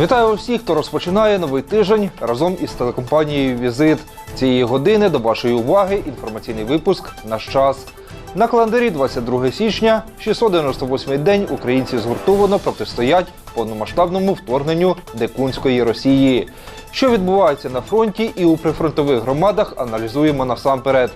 Вітаю усіх, хто розпочинає новий тиждень разом із телекомпанією Візит. Цієї години до вашої уваги інформаційний випуск «Наш час». На календарі 22 січня, 698-й день українці згуртовано протистоять повномасштабному вторгненню Декунської Росії. Що відбувається на фронті і у прифронтових громадах, аналізуємо насамперед.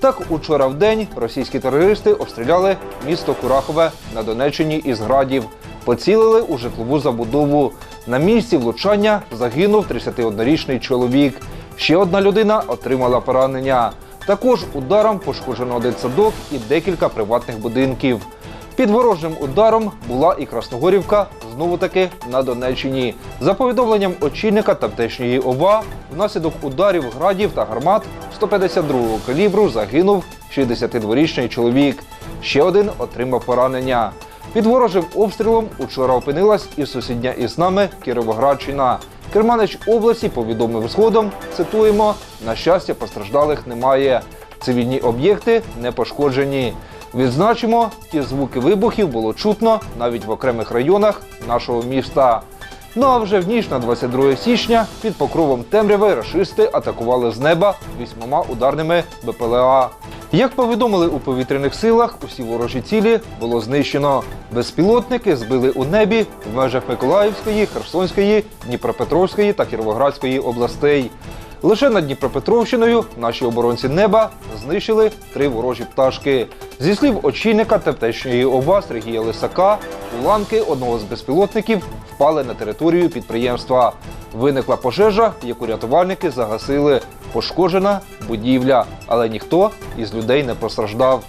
Так, учора в день російські терористи обстріляли місто Курахове на Донеччині із градів, поцілили у житлову забудову. На місці влучання загинув 31-річний чоловік. Ще одна людина отримала поранення. Також ударом пошкоджено один садок і декілька приватних будинків. Під ворожим ударом була і Красногорівка, знову таки на Донеччині. За повідомленням очільника тамтешньої ОВА, внаслідок ударів градів та гармат 152-го калібру загинув 62-річний чоловік. Ще один отримав поранення. Під ворожим обстрілом учора опинилась і сусідня із нами Кіровоградщина. Керманич області повідомив згодом, цитуємо, на щастя, постраждалих немає. Цивільні об'єкти не пошкоджені. Відзначимо, ті звуки вибухів було чутно навіть в окремих районах нашого міста. Ну а вже в ніч на 22 січня під покровом темряви рашисти атакували з неба вісьмома ударними БПЛА. Як повідомили у повітряних силах, усі ворожі цілі було знищено. Безпілотники збили у небі в межах Миколаївської, Херсонської, Дніпропетровської та Кіровоградської областей. Лише над Дніпропетровщиною наші оборонці неба знищили три ворожі пташки. Зі слів очільника Тептечної ОВА Сергія Лисака, уламки одного з безпілотників впали на територію підприємства. Виникла пожежа, яку рятувальники загасили. Пошкоджена будівля, але ніхто із людей не постраждав.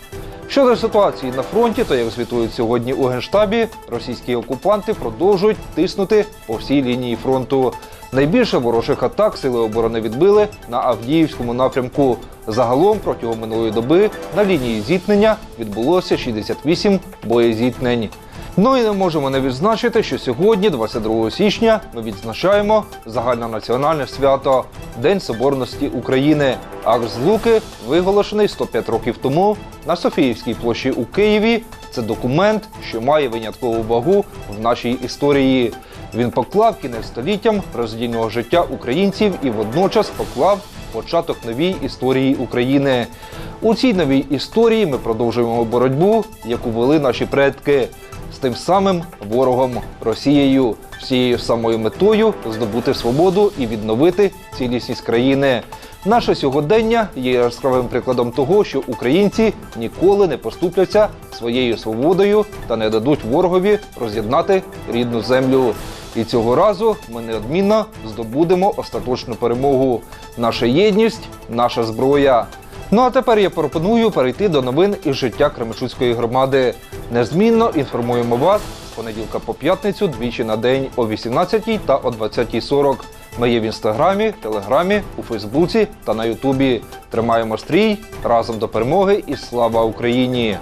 Щодо ситуації на фронті, то як звітують сьогодні у генштабі, російські окупанти продовжують тиснути по всій лінії фронту. Найбільше ворожих атак сили оборони відбили на Авдіївському напрямку. Загалом протягом минулої доби на лінії зіткнення відбулося 68 боєзіткнень. Ну і не можемо не відзначити, що сьогодні, 22 січня, ми відзначаємо загальнонаціональне свято День Соборності України. Акт злуки виголошений 105 років тому на Софіївській площі у Києві. Це документ, що має виняткову вагу в нашій історії. Він поклав кінець століттям роздільного життя українців і водночас поклав початок новій історії України. У цій новій історії ми продовжуємо боротьбу, яку вели наші предки з тим самим ворогом Росією, з цією самою метою здобути свободу і відновити цілісність країни. Наше сьогодення є яскравим прикладом того, що українці ніколи не поступляться своєю свободою та не дадуть ворогові роз'єднати рідну землю. І цього разу ми неодмінно здобудемо остаточну перемогу. Наша єдність, наша зброя. Ну а тепер я пропоную перейти до новин із життя Кременчуцької громади. Незмінно інформуємо вас понеділка по п'ятницю двічі на день о 18 та о 20.40. Ми є в інстаграмі, телеграмі, у Фейсбуці та на Ютубі. Тримаємо стрій разом до перемоги і слава Україні!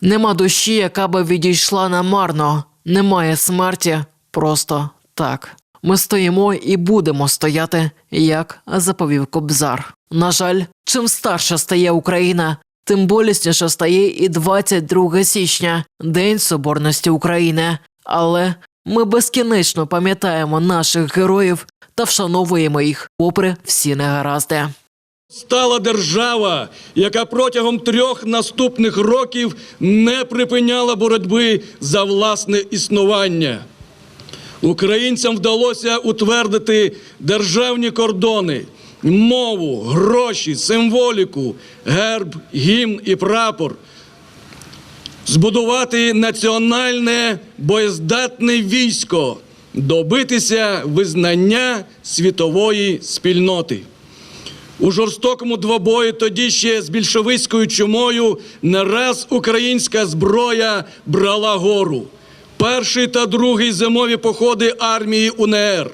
Нема душі, яка би відійшла намарно. Немає смерті просто так. Ми стоїмо і будемо стояти, як заповів Кобзар. На жаль, чим старша стає Україна, тим болісніше стає і 22 січня, День Соборності України. Але ми безкінечно пам'ятаємо наших героїв та вшановуємо їх попри всі негаразди. Стала держава, яка протягом трьох наступних років не припиняла боротьби за власне існування. Українцям вдалося утвердити державні кордони, мову, гроші, символіку, герб, гімн і прапор, збудувати національне боєздатне військо, добитися визнання світової спільноти. У жорстокому двобої тоді ще з більшовицькою чумою не раз українська зброя брала гору. Перший та другий зимові походи армії УНР,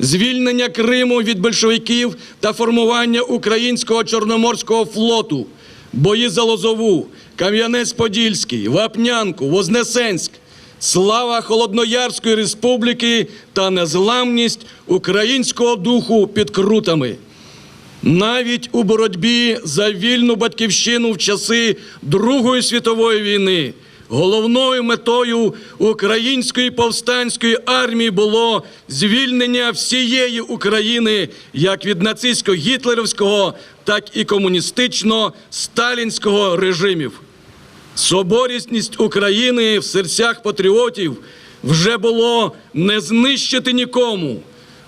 звільнення Криму від большевиків та формування українського чорноморського флоту, бої за Лозову, Кам'янець-Подільський, Вапнянку, Вознесенськ, слава Холодноярської республіки та незламність українського духу під крутами. Навіть у боротьбі за вільну батьківщину в часи Другої світової війни головною метою української повстанської армії було звільнення всієї України як від нацистсько-гітлерівського, так і комуністично-сталінського режимів. Соборісність України в серцях патріотів вже було не знищити нікому.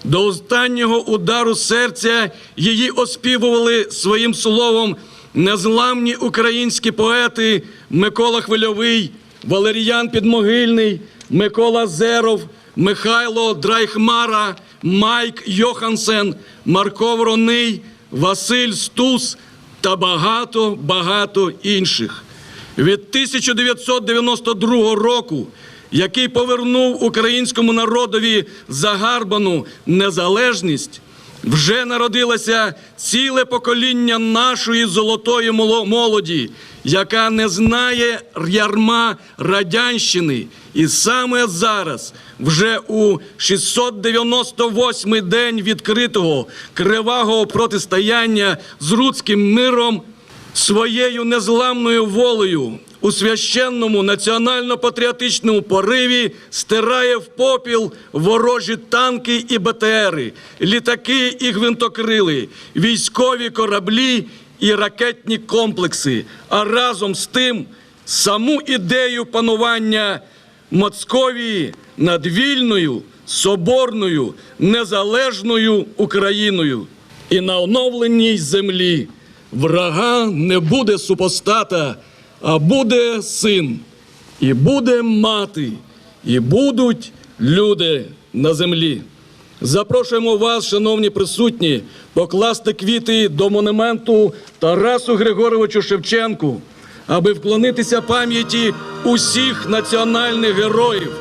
До останнього удару серця її оспівували своїм словом незламні українські поети Микола Хвильовий, Валеріян Підмогильний, Микола Зеров, Михайло Драйхмара, Майк Йохансен, Марко Вороний, Василь Стус та багато-багато інших. Від 1992 року, який повернув українському народові загарбану незалежність, вже народилося ціле покоління нашої золотої молоді, яка не знає ярма радянщини. І саме зараз, вже у 698-й день відкритого кривавого протистояння з руцьким миром, своєю незламною волею у священному національно-патріотичному пориві стирає в попіл ворожі танки і БТРи, літаки і гвинтокрили, військові кораблі і ракетні комплекси, а разом з тим саму ідею панування Московії над вільною, соборною, незалежною Україною і на оновленій землі. Врага не буде супостата, а буде син, і буде мати, і будуть люди на землі. Запрошуємо вас, шановні присутні, покласти квіти до монументу Тарасу Григоровичу Шевченку, аби вклонитися пам'яті усіх національних героїв,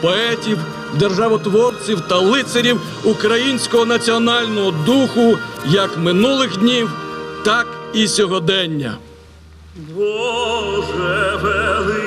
поетів, державотворців та лицарів українського національного духу як минулих днів, так і сьогодення. Боже великий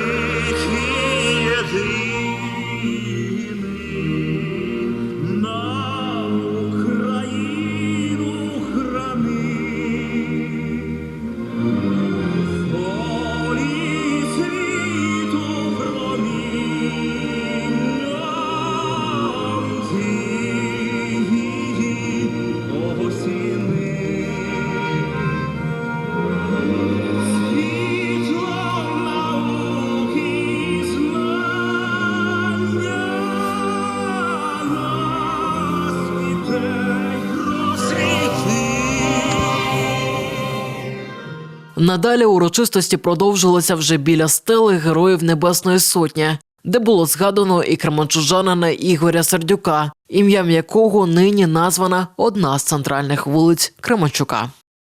Надалі урочистості продовжилися вже біля стели Героїв Небесної Сотні, де було згадано і кременчужанина Ігоря Сердюка, ім'ям якого нині названа одна з центральних вулиць Кременчука.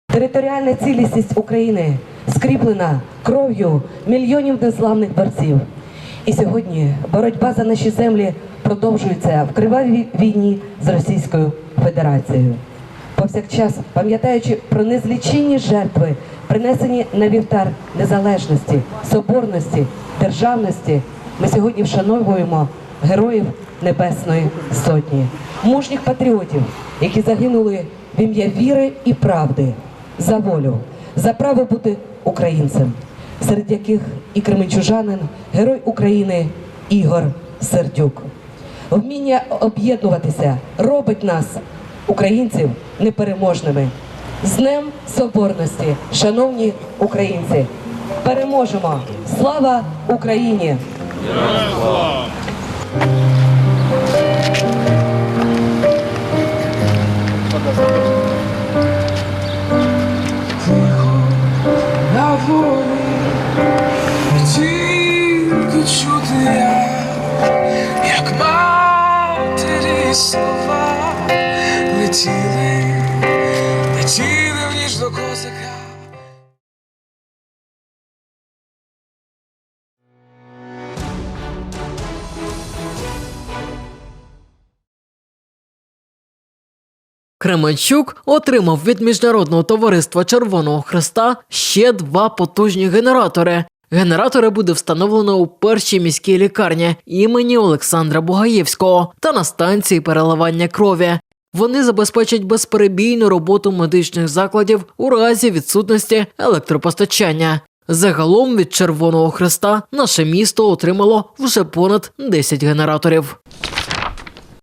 Територіальна цілісність України скріплена кров'ю мільйонів незламних борців. І сьогодні боротьба за наші землі продовжується в кривавій війні з Російською Федерацією. Повсякчас, пам'ятаючи про незліченні жертви, принесені на вівтар незалежності, соборності, державності, ми сьогодні вшановуємо героїв Небесної Сотні, мужніх патріотів, які загинули в ім'я віри і правди за волю, за право бути українцем, серед яких і кременчужанин, герой України Ігор Сердюк. Вміння об'єднуватися робить нас, українців, непереможними. З Днем Соборності, шановні українці, переможемо! Слава Україні! на Кременчук отримав від міжнародного товариства Червоного Хреста ще два потужні генератори. Генератори буде встановлено у першій міській лікарні імені Олександра Бугаєвського та на станції переливання крові. Вони забезпечать безперебійну роботу медичних закладів у разі відсутності електропостачання. Загалом від Червоного Хреста наше місто отримало вже понад 10 генераторів.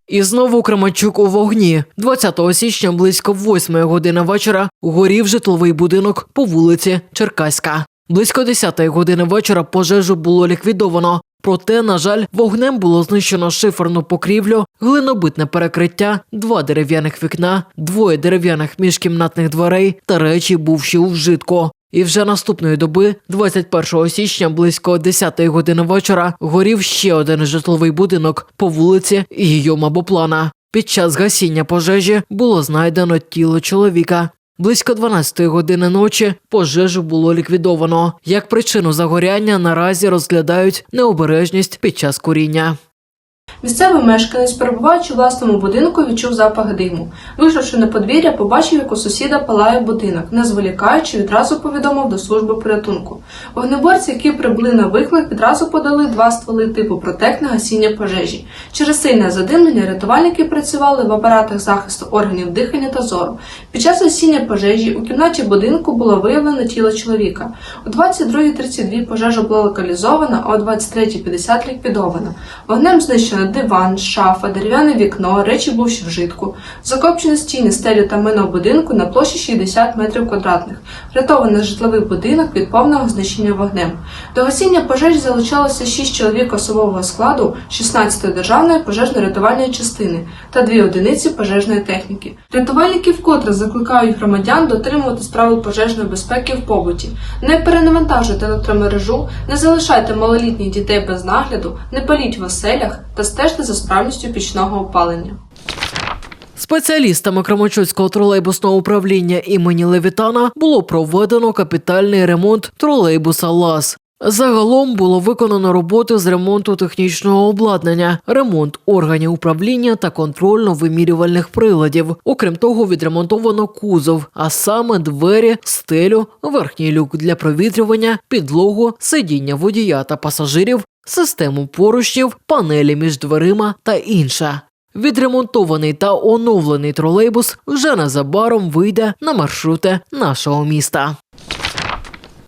І знову Кременчук у вогні. 20 січня близько 8 години вечора горів житловий будинок по вулиці Черкаська. Близько 10 години вечора пожежу було ліквідовано. Проте, на жаль, вогнем було знищено шиферну покрівлю, глинобитне перекриття, два дерев'яних вікна, двоє дерев'яних міжкімнатних дверей та речі, бувші у вжитку. І вже наступної доби, 21 січня, близько 10 години вечора, горів ще один житловий будинок по вулиці Гійома Боплана. Під час гасіння пожежі було знайдено тіло чоловіка. Близько 12 години ночі пожежу було ліквідовано. Як причину загоряння наразі розглядають необережність під час куріння. Місцевий мешканець, перебуваючи у власному будинку, відчув запах диму. Вийшовши на подвір'я, побачив, як у сусіда палає будинок. Не зволікаючи, відразу повідомив до служби порятунку. Вогнеборці, які прибули на виклик, відразу подали два стволи типу протек на гасіння пожежі. Через сильне задимлення рятувальники працювали в апаратах захисту органів дихання та зору. Під час гасіння пожежі у кімнаті будинку було виявлено тіло чоловіка. О 22.32 пожежа була локалізована, а о 23.50 ліквідована. Вогнем знищено диван, шафа, дерев'яне вікно, речі бувші вжитку. Закопчені стіни, стелю та мено будинку на площі 60 метрів квадратних. Врятований житловий будинок від повного знищення вогнем. До гасіння пожежі залучалося 6 чоловік особового складу 16-ї державної пожежно-рятувальної частини та 2 одиниці пожежної техніки. Рятувальники вкотре закликають громадян дотримуватись правил пожежної безпеки в побуті. Не перенавантажуйте електромережу, не залишайте малолітніх дітей без нагляду, не паліть в оселях та стежте за справністю пічного опалення. Спеціалістами Кременчуцького тролейбусного управління імені Левітана було проведено капітальний ремонт тролейбуса ЛАЗ. Загалом було виконано роботи з ремонту технічного обладнання, ремонт органів управління та контрольно-вимірювальних приладів. Окрім того, відремонтовано кузов, а саме двері, стелю, верхній люк для провітрювання, підлогу, сидіння водія та пасажирів, систему поручнів, панелі між дверима та інше. Відремонтований та оновлений тролейбус вже незабаром вийде на маршрути нашого міста.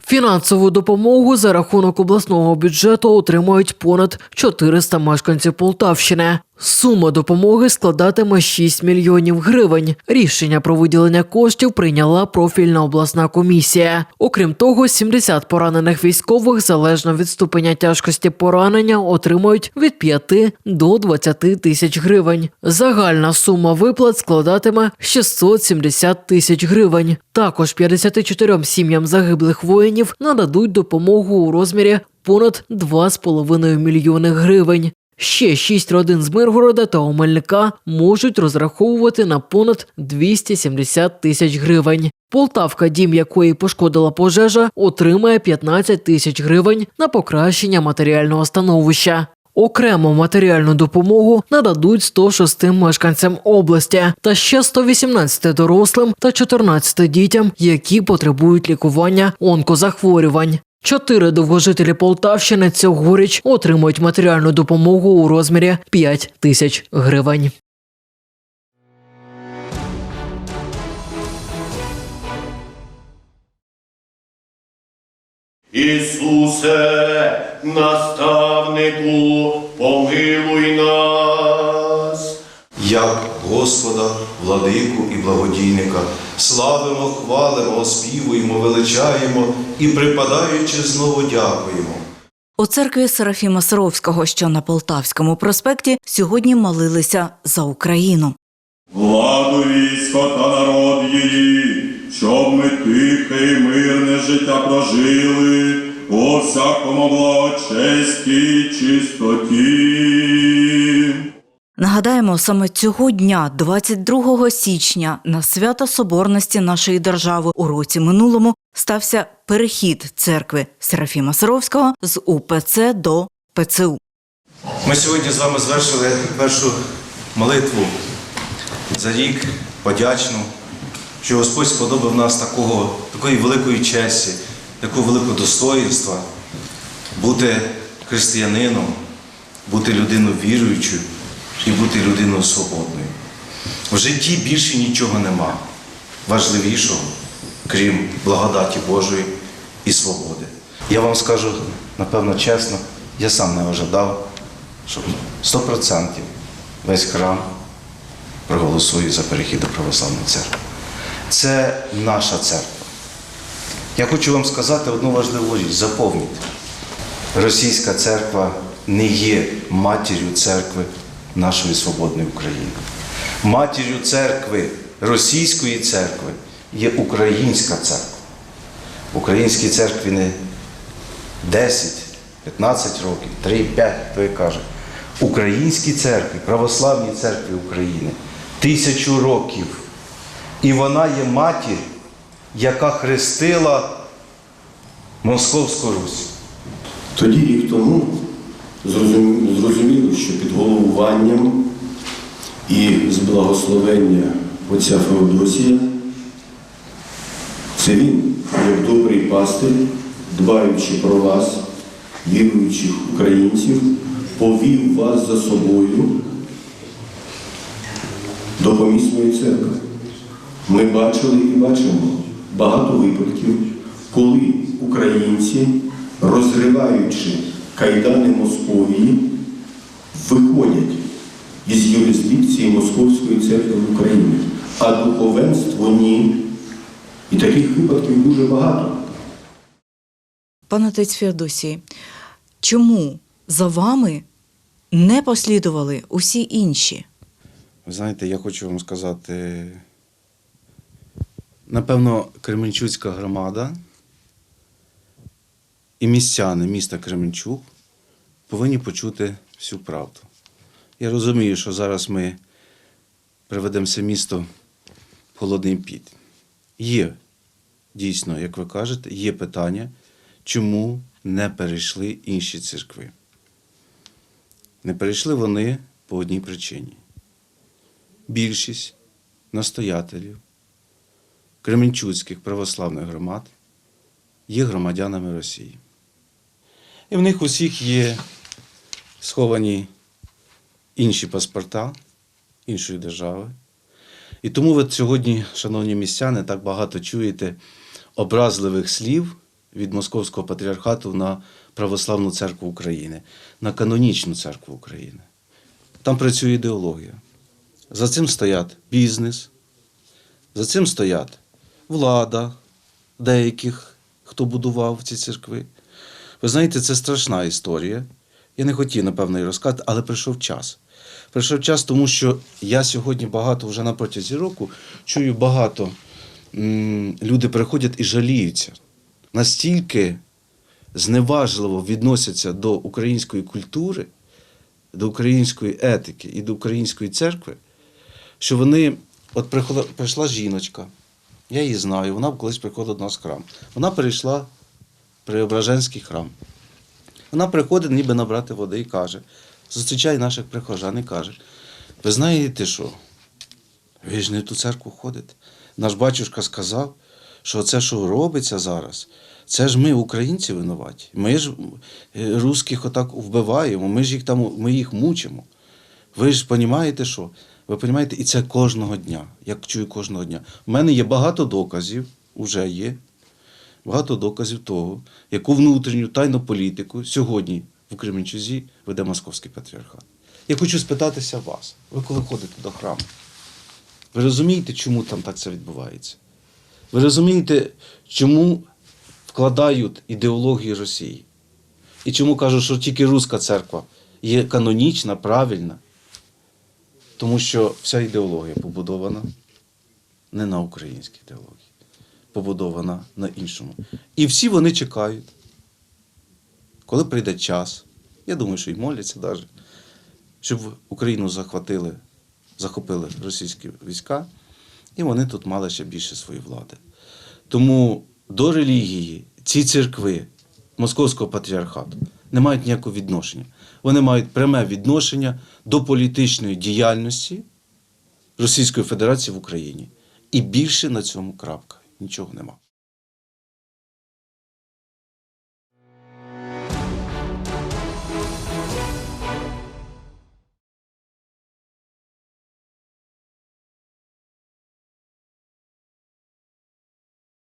Фінансову допомогу за рахунок обласного бюджету отримають понад 400 мешканців Полтавщини. Сума допомоги складатиме 6 мільйонів гривень. Рішення про виділення коштів прийняла профільна обласна комісія. Окрім того, 70 поранених військових, залежно від ступеня тяжкості поранення, отримають від 5 до 20 тисяч гривень. Загальна сума виплат складатиме 670 тисяч гривень. Також 54 сім'ям загиблих воїнів нададуть допомогу у розмірі понад 2,5 мільйони гривень. Ще шість родин з Миргорода та Омельника можуть розраховувати на понад 270 тисяч гривень. Полтавка, дім якої пошкодила пожежа, отримає 15 тисяч гривень на покращення матеріального становища. Окремо матеріальну допомогу нададуть 106 мешканцям області та ще 118 дорослим та 14 дітям, які потребують лікування онкозахворювань. Чотири довгожителі Полтавщини цьогоріч отримують матеріальну допомогу у розмірі 5 тисяч гривень. Ісусе, наставнику, помилуй нас. як Господа, владику і благодійника. Славимо, хвалимо, оспівуємо, величаємо і припадаючи знову дякуємо. У церкві Серафіма Саровського, що на Полтавському проспекті, сьогодні молилися за Україну. Владу військо та народ її, щоб ми тихе і мирне життя прожили по всякому благочесті й чистоті. Нагадаємо, саме цього дня, 22 січня, на свято Соборності нашої держави у році минулому стався перехід церкви Серафіма Саровського з УПЦ до ПЦУ. Ми сьогодні з вами звершили першу молитву за рік подячну, що Господь сподобав нас такого, такої великої честі, такого великого достоїнства, бути християнином, бути людиною віруючою і бути людиною свободною. В житті більше нічого нема важливішого, крім благодаті Божої і свободи. Я вам скажу, напевно, чесно, я сам не ожидав, що 100% весь храм проголосує за перехід до православної церкви. Це наша церква. Я хочу вам сказати одну важливу річ, запомніть. Російська церква не є матір'ю церкви нашої свободної України. Матір'ю церкви, російської церкви є українська церква. В українській церкві не 10, 15 років, 3, 5, хто і каже. Українській церкві, православній церкві України тисячу років. І вона є матір, яка хрестила Московську Русь. Тоді рік тому зрозумі- зрозуміло, що під головуванням і з благословення отця Феодосія це він, як добрий пастир, дбаючи про вас, віруючих українців, повів вас за собою до помісної церкви. Ми бачили і бачимо багато випадків, коли українці, розриваючи кайдани Московії, виходять із юрисдикції Московської церкви в Україні, а духовенство ні. І таких випадків дуже багато. Пане отець Феодосій, чому за вами не послідували усі інші? Ви знаєте, я хочу вам сказати, напевно, Кременчуцька громада і містяни міста Кременчук повинні почути всю правду. Я розумію, що зараз ми приведемо це місто в холодний піт. Є, дійсно, як ви кажете, є питання, чому не перейшли інші церкви. Не перейшли вони по одній причині більшість настоятелів Кременчуцьких православних громад є громадянами Росії. І в них усіх є сховані інші паспорта іншої держави. І тому ви сьогодні, шановні містяни, так багато чуєте образливих слів від Московського патріархату на Православну церкву України, на канонічну церкву України. Там працює ідеологія. За цим стоять бізнес, за цим стоять влада деяких, хто будував ці церкви. Ви знаєте, це страшна історія. Я не хотів, напевно, її розказати, але прийшов час. Прийшов час, тому що я сьогодні багато вже на протязі року чую багато люди приходять і жаліються. Настільки зневажливо відносяться до української культури, до української етики і до української церкви, що вони, от прийшла жіночка, я її знаю, вона колись приходила до нас в храм. Вона перейшла Преображенський храм. Вона приходить ніби набрати води і каже, зустрічає наших прихожан і каже: ви знаєте що? Ви ж не в ту церкву ходите. Наш батюшка сказав, що це, що робиться зараз, це ж ми, українці, винуваті. Ми ж е, русських отак вбиваємо, ми ж їх там, ми їх мучимо. Ви ж розумієте, що? Ви розумієте, і це кожного дня. Я чую кожного дня. У мене є багато доказів, вже є, багато доказів того, яку внутрішню тайну політику сьогодні в Кременчузі веде Московський патріархат. Я хочу спитатися вас, ви коли ходите до храму, ви розумієте, чому там так це відбувається? Ви розумієте, чому вкладають ідеологію Росії? І чому кажуть, що тільки Руська церква є канонічна, правильна? Тому що вся ідеологія побудована не на українській ідеології, побудована на іншому. І всі вони чекають, коли прийде час. Я думаю, що й моляться навіть, щоб Україну захватили, захопили російські війська, і вони тут мали ще більше своєї влади. Тому до релігії ці церкви Московського патріархату не мають ніякого відношення. Вони мають пряме відношення до політичної діяльності Російської Федерації в Україні. І більше на цьому крапка. Нічого нема.